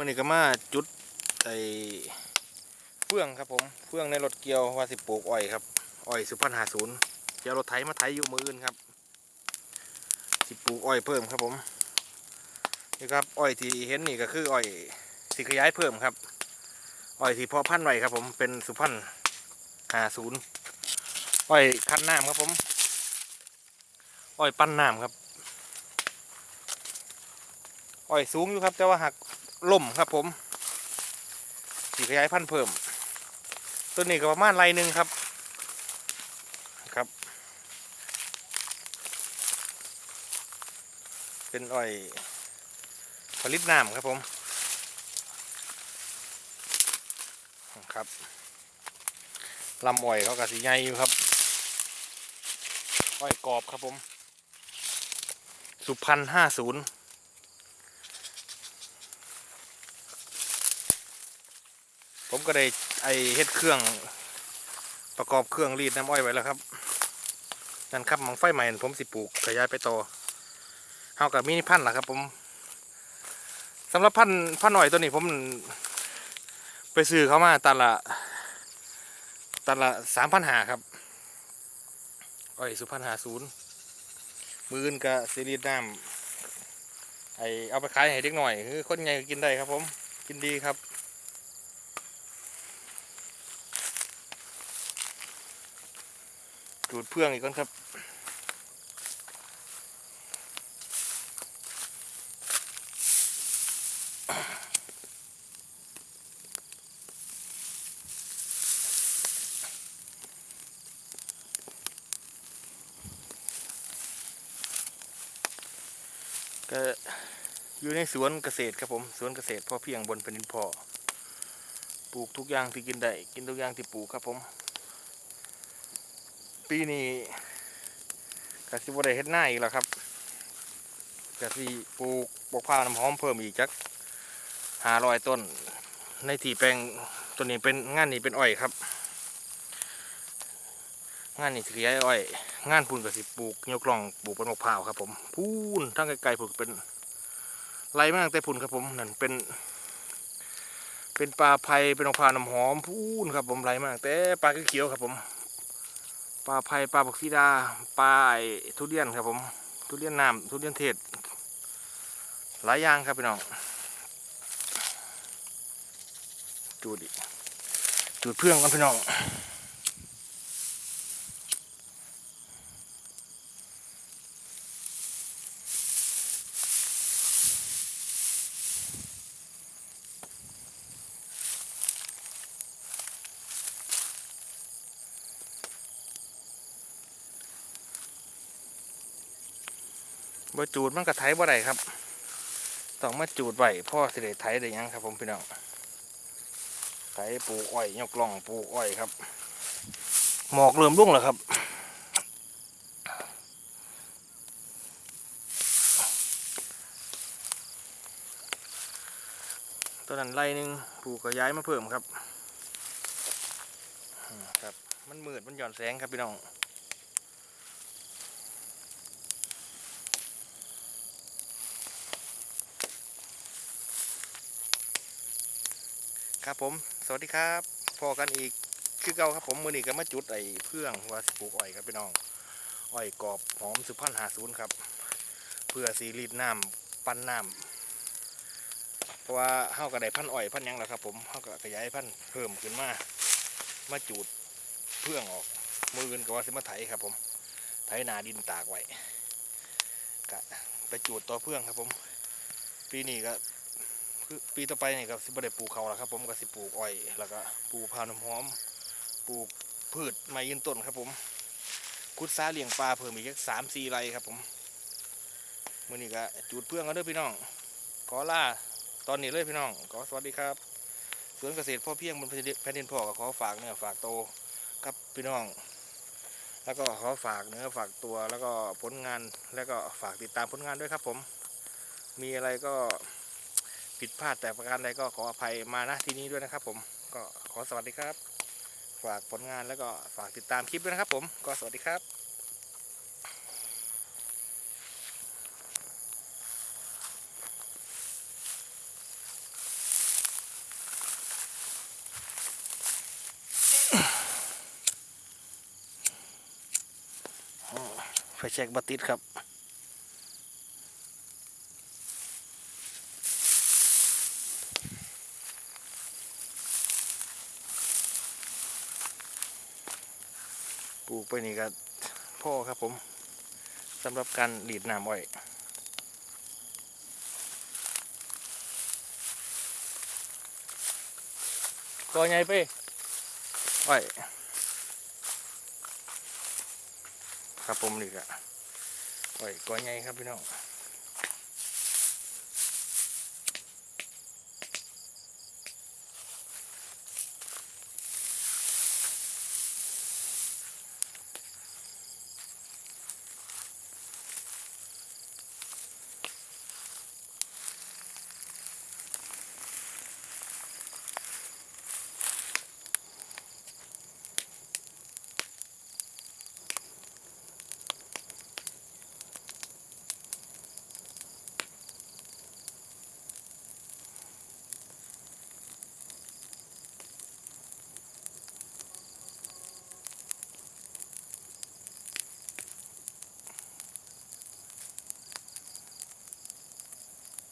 มื่อนี้ก็มาจุดไอเฟื่องครับผมเฟื่องในรถเกียวว่าสิปลูกอ้อยครับอ้อยสุพรรณหาศูนย์เดี๋ยวรถไถมาไถอยู่มืออื่นครับ สิปลูกอ้อยเพิ่มครับผมนี่ครับอ้อยที่เห็นนี่ก็คืออ้อยสิขยายเพิ่มครับอ้อยที่เพาะพันธุ์ไว้ครับผมเป็นสุพรรณหาศูนย์อ้อยคั้นน้ำครับผมอ้อยปั้นน้ำครับอ้อยสูงอยู่ครับ แต่ว่าหัก ล่มครับผมสีขยายพันธุ์เพิ่มต้นนี้ก็ประมาณไรหนึ่งครับครับ เป็นอ้อยผลิตน้ำครับผมครับลำอ้อยเขากะสีใหญ่อยู่ครับอ้อยกรอบครับผม สุพรรณห้าศูนย์ ผมก็ได้ไอเฮ็ดเครื่องประกอบเครื่องรีดน้ำอ้อยไว้แล้วครับนั่นครับมังไฟใหม่นผมสิปลูกขยายไปต่อเฮากับมินิพันธุ์ล่ะครับ ผมสำหรับพันธุ์พันธุ์อ้อยตัวนี้ผม ไปซื้อเขามาตันละตันละสามพันหาครับอ้อยสุพรรณหาศูนย์มื่นกับซีรีส์น้ำไอเอาไปขายให้เด็กหน่อยคือคนใหญ่กินได้ครับ ผมกินดีครับ จูดเพื่องอีกก่อนครับก็อยู่ในสวนเกษตรครับผมสวนเกษตรพ่อเพียงบนแผ่นดินพ่อปลูกทุกอย่างที่กินได้กินทุกอย่างที่ปลูกครับผม ปีนี้กสิบได้เฮ็ดหน้าอีกแล้วครับกสิปลูกบกพร้าวน้ำหอมเพิ่มอีกจักหารอยต้น ในที่แปลงตัวนี้เป็นงานนี้เป็นอ้อยครับ งานนี้สิขยายอ้อย งานพูนกสิปลูกยกล่องปลูกเป็นมะพร้าวครับ ผมพูนทั้งไกลๆพูนเป็นไรมาตั้งแต่พูนครับผมนั่นเป็น เป็นปลาไผ่เป็นมะพร้าวน้ำหอมพูนครับผมไรมาตั้งแต่ปลาเขียวครับผม ปลาไผ่ปลาบักซีดาปลาไอทุเรียนครับผม ทุเรียนน้ำทุเรียนเทศ หลายอย่างครับพี่น้องจูดิจูดเพื่องกันพี่น้อง บ่จูดมันก็ไถบ่ได้ครับต้องมาจูดไว้พ่อสิได้ไถได้ยังครับ ผมพี่น้องไถปูอ้อยยกล่องปูอ้อยครับหมอกเริ่มรุ่งแล้วครับตัวนั้นไล่หนึงปลูกก็ย้ายมาเพิ่มครับครับ มันมืดมันหย่อนแสงครับพี่น้อง ครับผม สวัสดีครับพอกันอีกคือเก่าครับผมมือนี้ก็มาจุดไอ้เพื่องว่าสิปลูกอ้อยครับพี่น้องอ้อยกรอบหอมสุพรรณหาศูนย์ครับ เพื่อสีรีดน้ำปั้นน้ำเพราะว่าเฮาก็ได้พันอ้อยพันยังแล้วครับ ผมเฮาก็ขยายพันธุ์เพิ่มขึ้นมา มาจูดเพื่องออกมืออื่นก็ว่าสิมาไถครับ ผมไถนาดินตากไว้กะไปจูดต่อเพื่องครับผม ปีนี้ก็ คือปีต่อไปนี่ก็สิบ่ได้ปลูกเขาแล้วครับผมก็สิปลูกอ้อยแล้วก็ปลูกพาวน้ำหอม ปลูกพืชไม้ยืนต้นครับผมคุดซาเลี้ยงปลาเพิ่มอีกสักสามสี่ไร่ครับผมมื่อนี้ก็จูดเพื่องกันด้อพี่น้อง ขอลาตอนนี้เลยพี่น้อง ขอสวัสดีครับสวนเกษตรพ่อเพียงบนแผ่นดินพ่อก็ขอฝากเนื้อฝากโตวกับพี่น้อง แล้วก็ขอฝากเนื้อฝากตัวแล้วก็ผลงานแล้วก็ฝากติดตามผลงานด้วยครับผม มีอะไรก็ ผิดพลาดแต่ประการใดก็ขออภัยมานะที่นี้ด้วยนะครับ ผมก็ขอสวัสดีครับ ฝากผลงานแล้วก็ฝากติดตามคลิปด้วยนะครับ ผมก็สวัสดีครับไฟแช็กบัติดครับ ปลูกไปนี่ก็พ่อครับผมสำหรับการหลีดน้ำอ้อยก็ไงไปอ้อยครับผมนี่ก็อ้อยก็ไงครับพี่น้อง